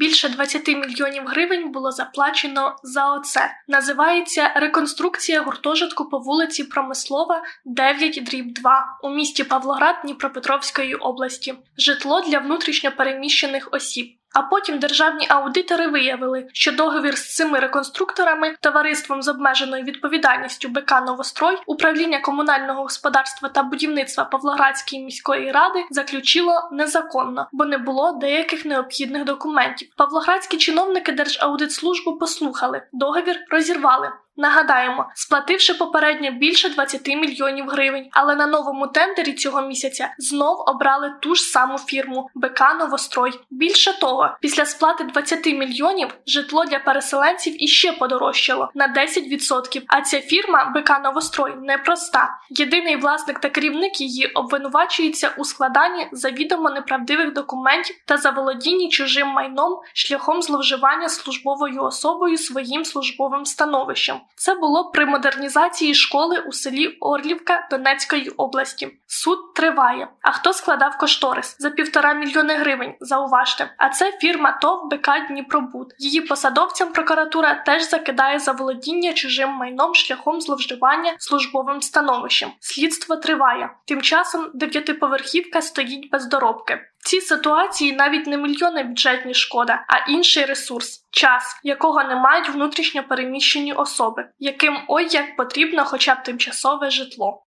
Більше 20 мільйонів гривень було заплачено за оце. Називається реконструкція гуртожитку по вулиці Промислова 9 дріб 2 у місті Павлоград Дніпропетровської області. Житло для внутрішньопереміщених осіб. А потім державні аудитори виявили, що договір з цими реконструкторами, товариством з обмеженою відповідальністю БК Новострой, управління комунального господарства та будівництва Павлоградської міської ради заключило незаконно, бо не було деяких необхідних документів. Павлоградські чиновники Держаудитслужбу послухали, договір розірвали. Нагадаємо, сплативши попередньо більше 20 мільйонів гривень, але на новому тендері цього місяця знов обрали ту ж саму фірму БК Новострой. Більше того, після сплати 20 мільйонів житло для переселенців іще подорожчало на 10%, А ця фірма БК Новострой непроста. Єдиний власник та керівник її обвинувачується у складанні завідомо неправдивих документів та заволодінні чужим майном шляхом зловживання службовою особою своїм службовим становищем. Це було при модернізації школи у селі Орлівка Донецької області. Суд триває. А хто складав кошторис за півтора мільйони гривень? Зауважте. А це фірма ТОВ БК Дніпробуд. Її посадовцям прокуратура теж закидає за володіння чужим майном шляхом зловживання службовим становищем. Слідство триває. Тим часом дев'ятиповерхівка стоїть без доробки. Цій ситуації навіть не мільйони бюджетні шкода, а інший ресурс час, якого не мають внутрішньо переміщені особи, яким ой як потрібно хоча б тимчасове житло.